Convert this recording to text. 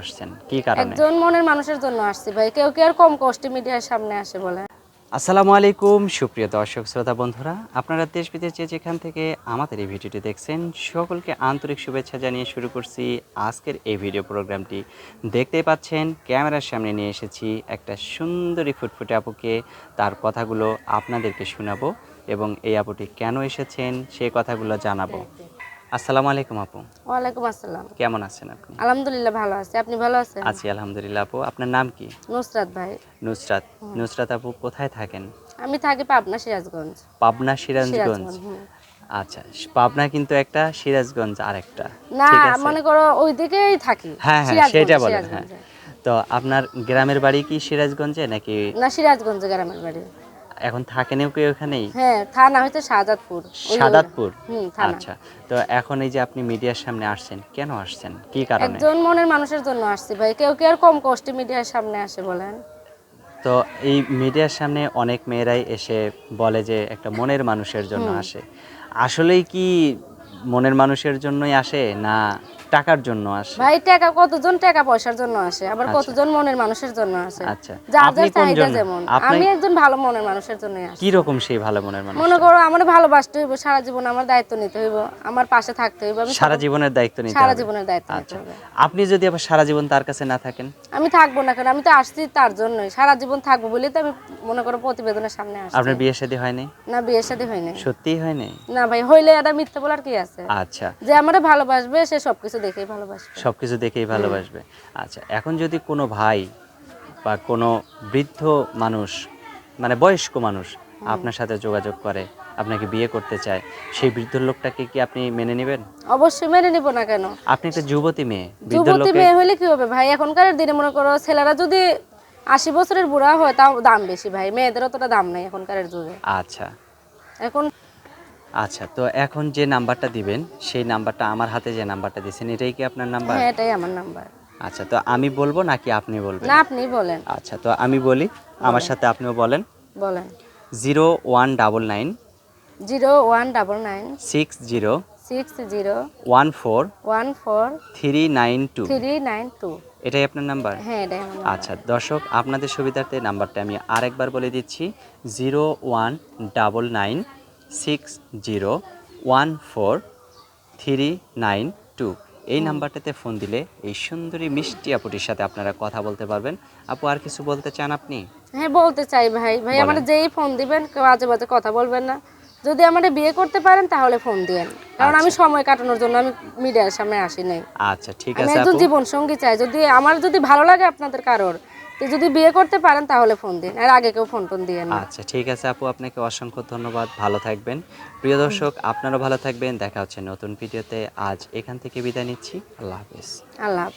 আসছেন? কি কারণে? একজন মনের মানুষের জন্য আসছি ভাই কেউ কি আর কম কষ্টে মিডিয়ার সামনে আসে বলে? আসসালামু আলাইকুম সুপ্রিয় দর্শক শ্রোতা বন্ধুরা। আপনারা দেশ বিদেশ যেখান থেকে আমাদের এই ভিডিওটি দেখছেন সকলকে আন্তরিক শুভেচ্ছা জানিয়ে শুরু করছি আজকের এই ভিডিও প্রোগ্রামটি। দেখতেই পাচ্ছেন ক্যামেরার সামনে নিয়ে এসেছি একটা সুন্দরী ফুটফুটে আপুকে। তার কথাগুলো আপনাদেরকে শোনাবো এবং এই আপুটি কেন এসেছেন সেই কথাগুলো জানাব। আসসালামু আলাইকুম আপু। ওয়ালাইকুম আসসালাম। কেমন আছেন আপনি? আলহামদুলিল্লাহ ভালো আছে। আপনি ভালো আছেন? আছি আলহামদুলিল্লাহ আপু। আপনার নাম কি? নুসরাত ভাই। নুসরাত। নুসরাত আপু কোথায় থাকেন? আমি থাকি পাবনা সিরাজগঞ্জ। পাবনা সিরাজগঞ্জ। আচ্ছা পাবনা কিন্তু একটা সিরাজগঞ্জ আরেকটা। না মনে করো ওই দিকেই থাকি। হ্যাঁ হ্যাঁ সেটা বলেন হ্যাঁ। তো আপনার গ্রামের বাড়ি কি সিরাজগঞ্জে নাকি? না সিরাজগঞ্জ গ্রামের বাড়ি। এখন থাকেনও কি ওখানেই? হ্যাঁ থানা হইতে সাদাতপুর হুম আচ্ছা তো এখন এই যে আপনি মিডিয়ার সামনে আসছেন কেন আসছেন? কি কারণে? একজন মনের মানুষের জন্য আসছি ভাই কেউ কি আর কম কষ্টে মিডিয়ার সামনে আসে বলেন? তো এই মিডিয়ার সামনে অনেক মেয়েরাই এসে বলে যে একটা মনের মানুষের জন্য আসে। আসলেই কি মনের মানুষের জন্যই আসে না টাকার জন্য আসে। ভাই টাকা কতজন টাকা পয়সার জন্য আসে? আবার আচ্ছা। কতজন মনের মানুষের জন্য আসে? আচ্ছা। যার যার চাহিদা যেমন। আমি একজন ভালো মনের মানুষের জন্য আসি। কি রকম সেই ভালো মনের মানুষ? মনে করো আমার ভালোবাসতে হইব সারা জীবন আমার দায়িত্ব নিতে হইব আমার পাশে থাকতে হইব আমি সারা জীবনের দায়িত্ব নিতে সারা জীবনের দায়িত্ব নিতে আচ্ছা। হবে। আপনি যদি আবার সারা জীবন তার কাছে না থাকেন? আমি থাকব না কেন? আমি তো আসছি তার জন্যই। সারা জীবন থাকব বলেই তো আমি মনে করো প্রতিবেদনের সামনে আসছি। আপনার বিয়ে শাদী হয় নাই না বিয়ের সাথে হয়নি। সত্যিই হয় নাই না ভাই হইলে এটা মিথ্যে বলার কি আছে? আচ্ছা। যে আমারে ভালোবাসবে সে সবকিছু দেখেই ভালোবাসবে। সবকিছু দেখেই ভালোবাসবে। আচ্ছা এখন যদি কোনো ভাই বা কোনো বৃদ্ধ মানুষ মানে বয়স্ক মানুষ আপনার সাথে যোগাযোগ করে আপনাকে বিয়ে করতে চায় সেই বৃদ্ধ লোকটাকে কি আপনি মেনে নেবেন? অবশ্যই মেনে নিব না কেন? আপনি একটা যুবতী মেয়ে বৃদ্ধ যুবতী মেয়ে হলে কি হবে? ভাই এখনকার দিনে মনে করো ছেলেরা যদি আশি বছরের বুড়া হয় তাও দাম বেশি ভাই। মেয়েদের অতটা দাম নাই এখনকার যুগে। আচ্ছা। এখন আচ্ছা তো এখন যে নাম্বারটা দিবেন সেই নাম্বারটা আমার হাতে যে নাম্বারটা দিয়েছেন এটাই কি আপনার নাম্বার? হ্যাঁ এটাই আমার নাম্বার। আচ্ছা তো আমি বলব নাকি আপনি বলবেন? না আপনি বলেন। আচ্ছা তো আমি বলি আমার সাথে আপনিও বলেন। বলেন। Zero one double nine zero one double nine six zero six zero one four one four three nine two. Three nine two. এটাই আপনার নাম্বার? হ্যাঁ এটাই। আচ্ছা দর্শক আপনাদের সুবিধার্থে নাম্বারটা আমি আরেকবার বলে দিচ্ছি zero one double nine six zero one four three nine two এই নাম্বারটাতে ফোন দিলে এই সুন্দরী মিষ্টি আপুটির সাথে আপনারা কথা বলতে পারবেন। আপু আর কিছু বলতে চান আপনি? হ্যাঁ বলতে চাই ভাই। ভাই আমার যেই ফোন দিবেন কেউ আজে বাজে কথা বলবেন না। যদি আমার বিয়ে করতে পারেন তাহলে ফোন দিয়েন। কারণ আমি সময় কাটানোর জন্য আমি মিডিয়ার সামনে আসি নাই। আচ্ছা ঠিক আমি আছে একজন আপু। জীবন সঙ্গী চাই। যদি আমার যদি ভালো লাগে আপনাদের কারোর তো যদি বিয়ে করতে পারেন তাহলে ফোন দিন। আর আগে কেউ ফোন টোন দিয়ে আচ্ছা ঠিক আছে আপু আপনাকে অসংখ্য ধন্যবাদ ভালো থাকবেন। প্রিয় দর্শক আপনারও ভালো থাকবেন দেখা হচ্ছে নতুন ভিডিওতে। আজ এখান থেকে বিদায় নিচ্ছি আল্লাহ হাফেজ। আল্লাহ হাফেজ।